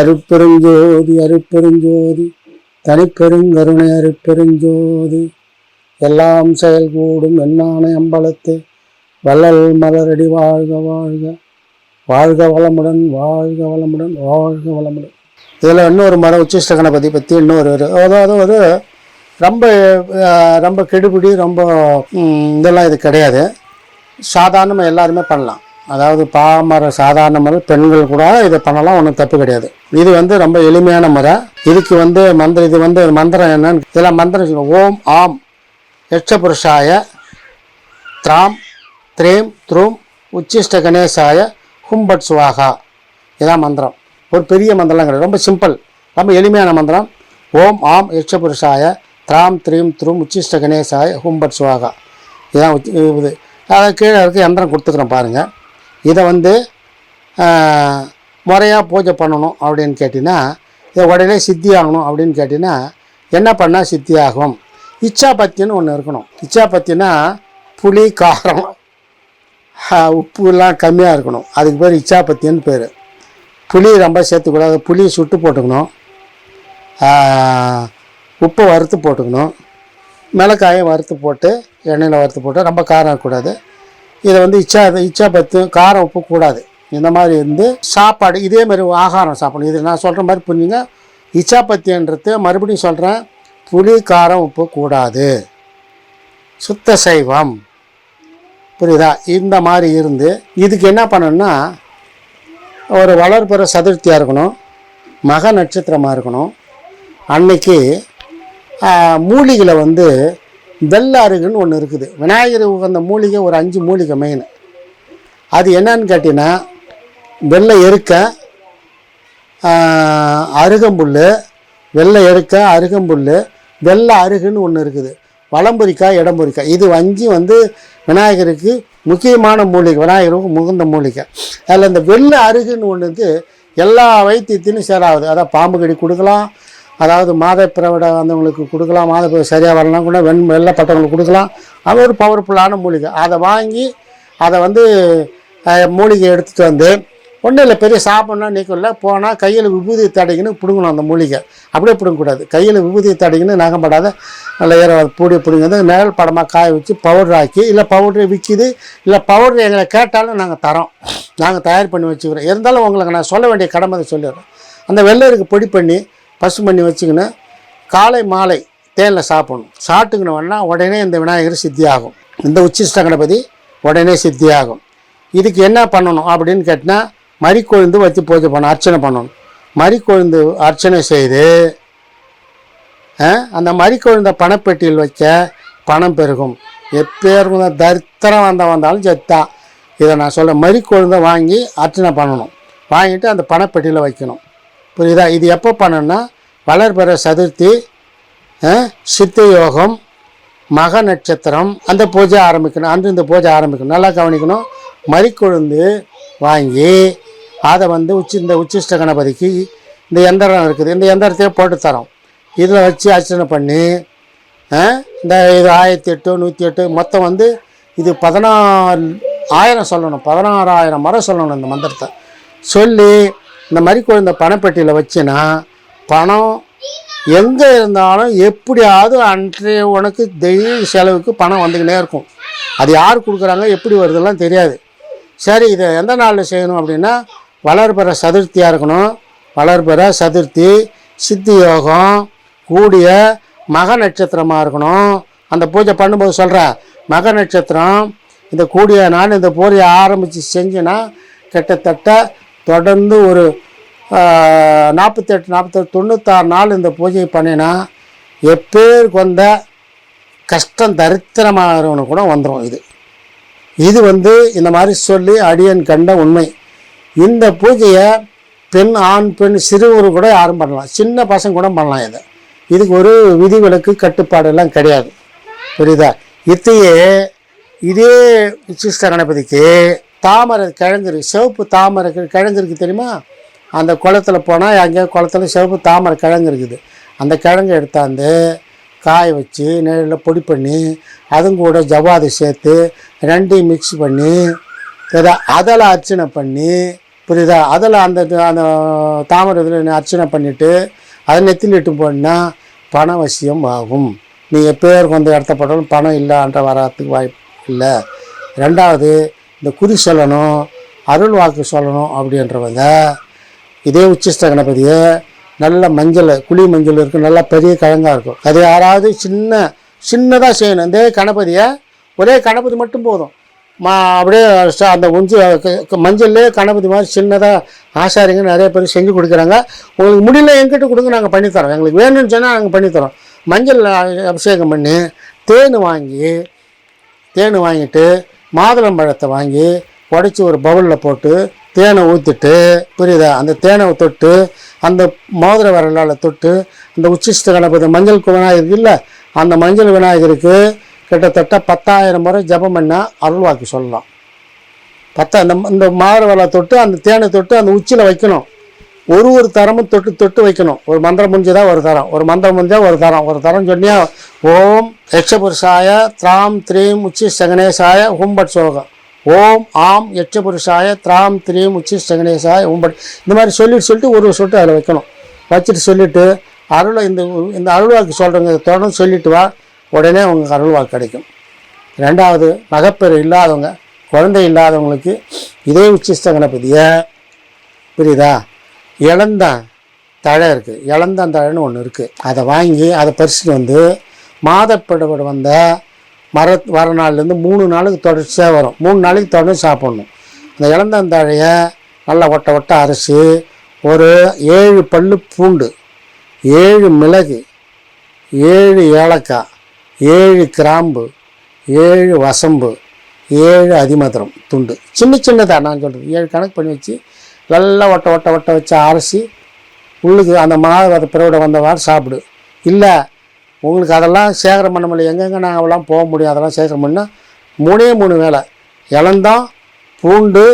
அருட்பெருஞ்சோதி அருட்பெருஞ்சோதி தனிப்பெருங்கருணை அருட்பெருஞ்சோதி. எல்லாம் செயல்கூடும் எண்ணானை அம்பலத்து வள்ளல் மலரடி வாழ்க வாழ்க. வாழ்க வளமுடன் வாழ்க வளமுடன் வாழ்க வளமுடன். இதில் இன்னொரு மரம் உச்சிஷ்ட கணபதி பற்றி இன்னொரு ஒரு அதாவது ஒரு ரொம்ப ரொம்ப கெடுபிடி ரொம்ப இதெல்லாம் இது கிடையாது. சாதாரணமாக எல்லாருமே பண்ணலாம். அதாவது பாமர சாதாரண முறை பெண்கள் கூட இதை பண்ணலாம் ஒன்றும் தப்பு கிடையாது. இது வந்து ரொம்ப எளிமையான முறை. இதுக்கு வந்து மந்திரம் இது வந்து மந்திரம் என்னன்னு இதெல்லாம் மந்திரம் ஓம் ஆம் யட்சபுருஷாய த்ராம் திரேம் த்ரூம் உச்சிஷ்ட கணேசாய ஹும்பட் சுவாகா. இதான் மந்திரம். ஒரு பெரிய மந்திரம்லாம் கிடையாது. ரொம்ப சிம்பிள் ரொம்ப எளிமையான மந்திரம். ஓம் ஆம் யட்சபுருஷாய த்ராம் த்ரீம் த்ரூம் உச்சிஷ்ட கணேசாய ஹும்பட் சுவாகா. இதான் இது. அதை கீழே இருக்க யந்திரம் கொடுத்துக்கிறேன் பாருங்கள் இதை வந்து முறையாக பூஜை பண்ணணும் அப்படின்னு கேட்டிங்கன்னா இதை உடனே சித்தி ஆகணும் அப்படின்னு கேட்டிங்கன்னா என்ன பண்ணால் சித்தி ஆகும்? இச்சாபத்தின்னு ஒன்று இருக்கணும். இச்சாபத்தினா புளி காரம் உப்புலாம் கம்மியாக இருக்கணும். அதுக்கு பேர் இச்சாபத்தின்னு பேர். புளி ரொம்ப சேர்த்துக்கூடாது. புளி சுட்டு போட்டுக்கணும். உப்பை வறுத்து போட்டுக்கணும். மிளகாயை வறுத்து போட்டு எண்ணெயில் வறுத்து போட்டு ரொம்ப காரம் இருக்கக்கூடாது இதை வந்து இச்சா இச்சா பத்து காரம் உப்பு கூடாது. இந்த மாதிரி இருந்து சாப்பாடு இதே மாதிரி ஆகாரம் சாப்பிடணும். இது நான் சொல்கிற மாதிரி புரிஞ்சுங்க. இச்சாப்பத்தின்றது மறுபடியும் சொல்கிறேன் புளி காரம் உப்பு கூடாது. சுத்த சைவம். புரியுதா? இந்த மாதிரி இருந்து இதுக்கு என்ன பண்ணணும்னா ஒரு வளர்பெற சதுர்த்தியாக இருக்கணும். மக நட்சத்திரமாக இருக்கணும். அன்னைக்கு மூலிகளை வந்து வெள்ளை அருகுன்னு ஒன்று இருக்குது. விநாயகர் உகந்த மூலிகை ஒரு அஞ்சு மூலிகை மெயின் அது என்னன்னு கேட்டிங்கன்னா வெள்ளை எருக்க அருகம்புல் வெள்ளை எருக்க அருகம்புல் வெள்ளை அருகுன்னு ஒன்று இருக்குது. வளம்புரிக்காய் இடம்புரிக்காய் இது அஞ்சு வந்து விநாயகருக்கு முக்கியமான மூலிகை விநாயகருக்கு முகுந்த மூலிகை. அதில் இந்த வெள்ளை அருகுன்னு ஒன்று வந்து எல்லா வைத்தியத்திலும் சேராகுது அதான் பாம்பு கடி கொடுக்கலாம் அதாவது மாதப்பிறவிட வந்தவங்களுக்கு கொடுக்கலாம் மாத சரியாக வரலாம் கூட வெண் வெள்ளப்பட்டவங்களுக்கு கொடுக்கலாம். அது ஒரு பவர்ஃபுல்லான மூலிகை. அதை வாங்கி அதை வந்து மூலிகை எடுத்துகிட்டு வந்து ஒன்றும் இல்லை பெரிய சாப்பிட்ணும் நீக்கல போனால் கையில் விபூதி தடைக்குன்னு பிடுங்கணும் அந்த மூலிகை. அப்படியே பிடுங்கக்கூடாது. கையில் விபூதி தடைக்குன்னு நகம்படாத நல்ல ஈர பூடி பிடுங்கிறது நிழல் படமாக காய வச்சு பவுடர் ஆக்கி இல்லை பவுடர் விற்கிது இல்லை பவுடர் எங்களை கேட்டாலும் நாங்கள் தரோம். நாங்கள் தயார் பண்ணி வச்சுக்கிறோம். இருந்தாலும் உங்களுக்கு நான் சொல்ல வேண்டிய கடமை சொல்லிடுறோம் அந்த வெள்ளருக்கு பொடி பண்ணி பசு பண்ணி வச்சுக்கின்னு காலை மாலை தேனில் சாப்பிடணும். சாப்பிட்டுக்கணுன்னா உடனே இந்த விநாயகர் சித்தியாகும். இந்த உச்சிஷ்ட கணபதி உடனே சித்தியாகும். இதுக்கு என்ன பண்ணணும் அப்படின்னு கேட்டினா மறிக்கொழுந்து வச்சு பூஜை பண்ணணும் அர்ச்சனை பண்ணணும். மறிக்கொழுந்து அர்ச்சனை செய்து அந்த மறிக்கொழுந்த பணப்பெட்டியில் வைக்க பணம் பெருகும். எப்பேருக்கும் தரித்திரம் வந்த வந்தாலும் செத்தான் இதை நான் சொல்ல மறிக்கொழுந்த வாங்கி அர்ச்சனை பண்ணணும். வாங்கிட்டு அந்த பணப்பெட்டியில் வைக்கணும். புரியுதா? இது எப்போ பண்ணணும்னா வளர்பெற சதுர்த்தி சித்த யோகம் மக நட்சத்திரம் அந்த பூஜை ஆரம்பிக்கணும். அன்று இந்த பூஜை ஆரம்பிக்கணும். நல்லா கவனிக்கணும். மறிக்கொழுந்து வாங்கி அதை வந்து உச்சி இந்த உச்சிஷ்ட கணபதிக்கு இந்த எந்திரம் இருக்குது. இந்த எந்திரத்தையே போட்டு தரோம். இதில் வச்சு அர்ச்சனை பண்ணி இந்த இது ஆயிரத்தி எட்டு நூற்றி எட்டு மொத்தம் வந்து இது பதினாறு ஆயிரம் சொல்லணும். பதினாறாயிரம் மரம் சொல்லணும் இந்த மந்திரத்தை. சொல்லி இந்த மாதிரி குழந்தை பணப்பெட்டியில் வச்சுன்னா பணம் எங்கே இருந்தாலும் எப்படியாவது அன்றைய உனக்கு டெய்லி செலவுக்கு பணம் வந்துக்கினே இருக்கும். அது யார் கொடுக்குறாங்க எப்படி வருதெல்லாம் தெரியாது. சரி இதை எந்த நாளில் செய்யணும் அப்படின்னா வளர்பெற சதுர்த்தியாக இருக்கணும். வளர்பெற சதுர்த்தி சித்தி யோகம் கூடிய மக நட்சத்திரமாக இருக்கணும். அந்த பூஜை பண்ணும்போது சொல்கிறேன் மக நட்சத்திரம் இந்த கூடிய நான் இந்த பூரியை ஆரம்பித்து செஞ்சேன்னா கிட்டத்தட்ட தொடர்ந்து ஒரு நாற்பத்தெட்டு நாற்பத்தெட்டு தொண்ணூத்தாறு நாள் இந்த பூஜையை பண்ணினா எப்பேருக்கு வந்த கஷ்டம் தரித்திரமாகிறவனு கூட வந்துடும் இது. இது வந்து இந்த மாதிரி சொல்லி அடியன் கண்ட உண்மை. இந்த பூஜையை பெண் ஆண் பெண் சிறுவர் கூட யாரும் பண்ணலாம். சின்ன பசங்க கூட பண்ணலாம் இதை. இதுக்கு ஒரு விதிவிலக்கு கட்டுப்பாடெல்லாம் கிடையாது. புரியுதா? இத்தையே இதே உச்சிஷ்ட கணபதிக்கு தாமரை கிழங்கு இருக்குது சிவப்பு தாமரை கிழங்கு இருக்குது தெரியுமா? அந்த குளத்துல போனால் அங்கே குளத்துல சிவப்பு தாமரை கிழங்கு இருக்குது. அந்த கிழங்கு எடுத்தாந்து காய வச்சு நெல்லில் பொடி பண்ணி அதுங்க கூட ஜவ்வாது சேர்த்து ரெண்டையும் மிக்ஸ் பண்ணி இதை அதில் அர்ச்சனை பண்ணி புரியுதா? அதில் அந்த அந்த தாமரை இதில் அர்ச்சனை பண்ணிவிட்டு அதை நெத்திலிட்டு போனால் போனால் பணவசியம் ஆகும். நீ எப்பேருக்கு வந்து இடத்த போட்டாலும் பணம் இல்லைன்ற வராதுக்கு வாய்ப்பு இல்லை. ரெண்டாவது இந்த குறி சொல்லணும் அருள் வாக்கு சொல்லணும் அப்படின்றவங்க இதே உச்சிஷ்ட கணபதியை நல்ல மஞ்சள் குழி மஞ்சள் இருக்கும் நல்லா பெரிய கிழங்காக இருக்கும். அது யாராவது சின்ன சின்னதாக செய்யணும். இந்த கணபதியை ஒரே கணபதி மட்டும் போதும். மா அப்படியே அந்த உஞ்சு க- மஞ்சள்லே கணபதி மாதிரி சின்னதாக ஆசாரிங்க நிறைய பேர் செஞ்சு கொடுக்குறாங்க. உங்களுக்கு முடியல எங்கிட்ட கொடுங்க நாங்கள் பண்ணித்தரோம் எங்களுக்கு வேணும்னு சொன்னால் நாங்கள் பண்ணித்தரோம் மஞ்சள் அபிஷேகம் பண்ணி தேன் வாங்கி தேன் வாங்கிட்டு மாதுளம்பழத்தை வாங்கி உடச்சி ஒரு பவுலில் போட்டு தேனை ஊற்றிட்டு புரியுதா? அந்த தேனை தொட்டு அந்த மோதிர விரலால் தொட்டு அந்த உச்சிஷ்ட கணபதி மஞ்சள் கு- விநாயகருக்கு இல்லை அந்த மஞ்சள் விநாயகருக்கு கிட்டத்தட்ட பத்தாயிரம் முறை ஜெபம் பண்ணால் அருள்வாக்கு சொல்லலாம். பத்தா இந்த இந்த மாதுளை விரலை தொட்டு அந்த தேனை தொட்டு அந்த உச்சியில் வைக்கணும். ஒரு ஒரு தரமும் தொட்டு தொட்டு வைக்கணும். ஒரு மந்திரம் முடிஞ்சதா ஒரு தரம். ஒரு மந்திரம் முடிஞ்சால் ஒரு தரம். ஒரு தரம் சொன்னியா ஓம் யட்சபுருஷாய திராம் த்ரீம் உச்சி சகனேசாய ஹும்பட் சோகம். ஓம் ஆம் யட்சபுருஷாய திராம் த்ரீம் உச்சி சகனேசாய ஹும்பட் இந்த மாதிரி சொல்லிட்டு சொல்லிட்டு ஒரு சொட்டு அதில் வைக்கணும். வச்சுட்டு சொல்லிவிட்டு அருளை இந்த இந்த அருள்வாக்கு சொல்கிறவங்க தொடர்ந்து சொல்லிட்டு வா. உடனே உங்களுக்கு அருள்வாக்கு கிடைக்கும். ரெண்டாவது மகப்பேறு இல்லாதவங்க குழந்தை இல்லாதவங்களுக்கு இதே உச்சிஷ்ட கணபதியை. புரியுதா? இளந்தான் தழை இருக்குது இளந்தான் தழைன்னு ஒன்று இருக்குது அதை வாங்கி அதை பறிச்சுட்டு வந்து மாதப்பிடப்பட வந்த மர வர நாள்லேருந்து மூணு நாளுக்கு தொடர்ச்சியாக வரும். மூணு நாளைக்கு தொடர்ந்து சாப்பிட்ணும். அந்த இளந்தந்தழையை நல்லா ஒட்ட ஒட்ட அரைச்சி ஒரு ஏழு பல்லு பூண்டு ஏழு மிளகு ஏழு ஏலக்காய் ஏழு கிராம்பு ஏழு வசம்பு ஏழு அதிமதுரம் துண்டு. சின்ன சின்னதாக நான் சொல்கிறது ஏழு கணக்கு பண்ணி வச்சு நல்லா ஒட்ட ஒட்ட ஒட்ட வச்சு அரைச்சி உள்ளுக்கு அந்த மாதத்தை பிறவிட வந்தவாறு சாப்பிடு. இல்லை உங்களுக்கு அதெல்லாம் சேகரம் பண்ண முடியல. எங்கெங்கே நாங்கள் அவெல்லாம் போக முடியும்? அதெல்லாம் சேகரம் பண்ணால் மூணே மூணு வேலை இளந்தம் பூண்டு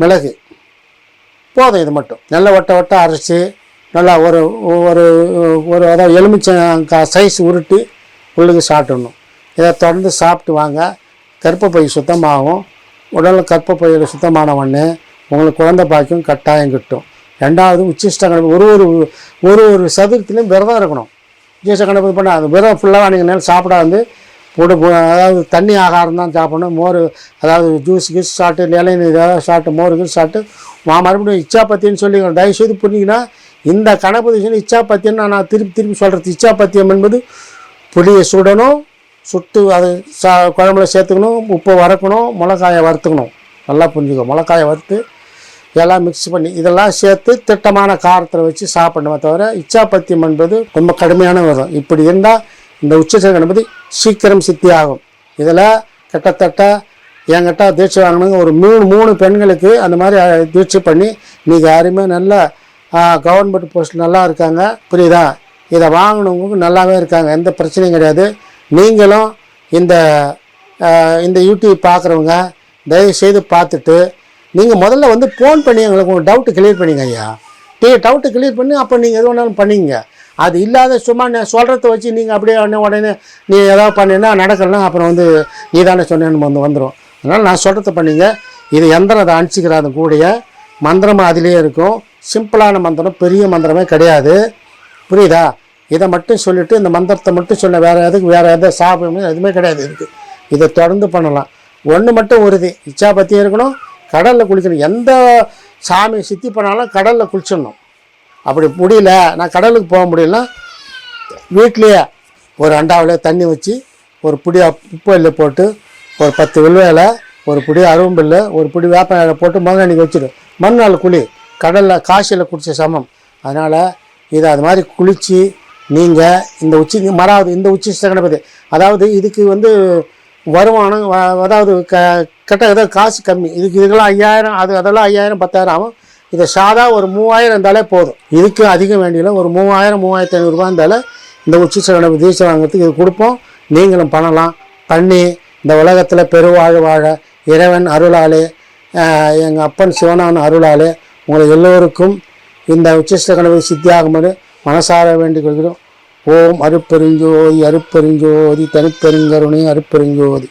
மிளகு. போதும் இது மட்டும். நல்லா ஒட்ட ஒட்ட அரைச்சி நல்லா ஒரு ஒரு ஒரு அதாவது எலுமிச்சை சைஸ் உருட்டி உள்ளுக்கு சாப்பிடணும் இதை தொடர்ந்து சாப்பிட்டு வாங்க. கர்ப்பப்பை சுத்தமாகும். உடலில் கர்ப்பப்பையில் சுத்தமான ஒன்று உங்களுக்கு குழந்தை பாக்கியம் கட்டாயம் கிட்டும். ரெண்டாவது உச்சிஷ்ட கணபதி ஒரு ஒரு ஒரு ஒரு சதுர்த்திலையும் விரதம் இருக்கணும். உச்சிஷ்ட கணபதி பண்ண அது விரதம் ஃபுல்லாக நீங்கள் நேரம் சாப்பிடாது போட்டு போ- அதாவது தண்ணி ஆகாரம் தான் சாப்பிடணும். மோர் அதாவது ஜூஸ் கீஸ் சாப்பிட்டு இலைநீர் ஏதாவது சாப்பிட்டு மோர் கீஸ் சாப்பிட்டு மா மறுபடியும் இச்சாப்பத்தியம்னு சொல்லி தயவு செய்து புரிஞ்சிங்கன்னா இந்த கணபதி சொல்லி இச்சாபத்தியம்னு நான் திருப்பி திருப்பி சொல்கிறது இச்சாபத்தியம் என்பது புளியை சுடணும் சுட்டு அது சா குழம்புல சேர்த்துக்கணும் உப்பு வறுக்கணும் மிளகாயை வறுத்துக்கணும். நல்லா புரிஞ்சுக்கணும் மிளகாயை வறுத்து எல்லாம் மிக்ஸ் பண்ணி இதெல்லாம் சேர்த்து திட்டமான காரத்தில் வச்சு சாப்பிடணுமே தவிர இச்சாபத்தியம் என்பது ரொம்ப கடுமையான விரதம். இப்படி இருந்தால் இந்த உச்சச கணபதி சீக்கிரம் சித்தி ஆகும் இதில் கிட்டத்தட்ட என்கிட்ட தீட்சை வாங்கினவங்க ஒரு மூணு மூணு பெண்களுக்கு அந்த மாதிரி தீட்சை பண்ணி நீங்கள் யாருமே நல்ல கவர்மெண்ட் போஸ்ட் நல்லா இருக்காங்க. புரியுதா? இதை வாங்கினவங்களுக்கு நல்லாவே இருக்காங்க. எந்த பிரச்சனையும் கிடையாது. நீங்களும் இந்த இந்த யூடியூப் பார்க்குறவங்க தயவுசெய்து பார்த்துட்டு நீங்கள் முதல்ல வந்து ஃபோன் பண்ணி எங்களுக்கு உங்கள் டவுட்டு கிளியர் பண்ணிங்க ஐயா. டீ டவுட்டு கிளியர் பண்ணி அப்போ நீங்கள் எது வேணாலும் பண்ணிங்க. அது இல்லாத சும்மா நான் சொல்கிறத வச்சு நீங்கள் அப்படியே உடனே உடனே நீ ஏதாவது பண்ணினா நடக்கலன்னா அப்புறம் வந்து நீ தானே சொன்னேன்னு வந்து வந்துடும் அதனால் நான் சொல்கிறத பண்ணிங்க. இது எந்திரம் அதை அனுப்பிச்சிக்கிறாது கூடிய. மந்திரம் அதிலேயே இருக்கும். சிம்பிளான மந்திரம் பெரிய மந்திரமே கிடையாது. புரியுதா? இதை மட்டும் சொல்லிவிட்டு இந்த மந்திரத்தை மட்டும் சொன்ன வேறு எதுக்கு வேறு எதாவது சாப்பிடணும் எதுவுமே கிடையாது இருக்குது இதை தொடர்ந்து பண்ணலாம். ஒன்று மட்டும் உறுதி. இச்சா பற்றியும் இருக்கணும். கடலில் குளிக்கணும் எந்த சாமி சித்தி பண்ணாலும் கடலில் குளிச்சிடணும். அப்படி முடியல நான் கடலுக்கு போக முடியலன்னா வீட்லேயே ஒரு அண்டாவில் தண்ணி வச்சு ஒரு பிடி உப்பு போட்டு ஒரு பத்து வெள்ளையில ஒரு புடி அரும்பில் ஒரு புடி வேப்ப இலை போட்டு மகனிக்கு வச்சுடு. மறுநாள் குழி கடலில் காசியில் குடிச்ச சமம். அதனால் இதை அது மாதிரி குளித்து நீங்கள் இந்த உச்சி மறாவது இந்த உச்சி கணபதி அதாவது இதுக்கு வந்து வருமானம் அதாவது க கிட்ட ஏதோ காசு கம்மி. இதுக்கு இதுக்கெல்லாம் ஐயாயிரம் அது அதெல்லாம் ஐயாயிரம் பத்தாயிரம் ஆகும். இதை சாதா ஒரு மூவாயிரம் இருந்தாலே போதும். இதுக்கு அதிகம் வேண்டியல ஒரு மூவாயிரம் மூவாயிரத்தி ஐநூறுரூவா இருந்தாலே இந்த உச்சி கணபதி தீட்சை வாங்குறதுக்கு இது கொடுப்போம். நீங்களும் பண்ணலாம். பண்ணி இந்த உலகத்தில் பெருவாழ் வாழ இறைவன் அருளாலே எங்கள் அப்பன் சிவனான் அருளாலே உங்களை எல்லோருக்கும் இந்த உச்சிஷ்ட கணபதி சித்தியாகும்படி மனசார வேண்டிக் கொள்கிறோம். ஓம் அருப்பெருஞ்சோதி அருப்பெருஞ்சோதி தனிப்பெருங்கருணை அருப்பெருஞ்சோதி.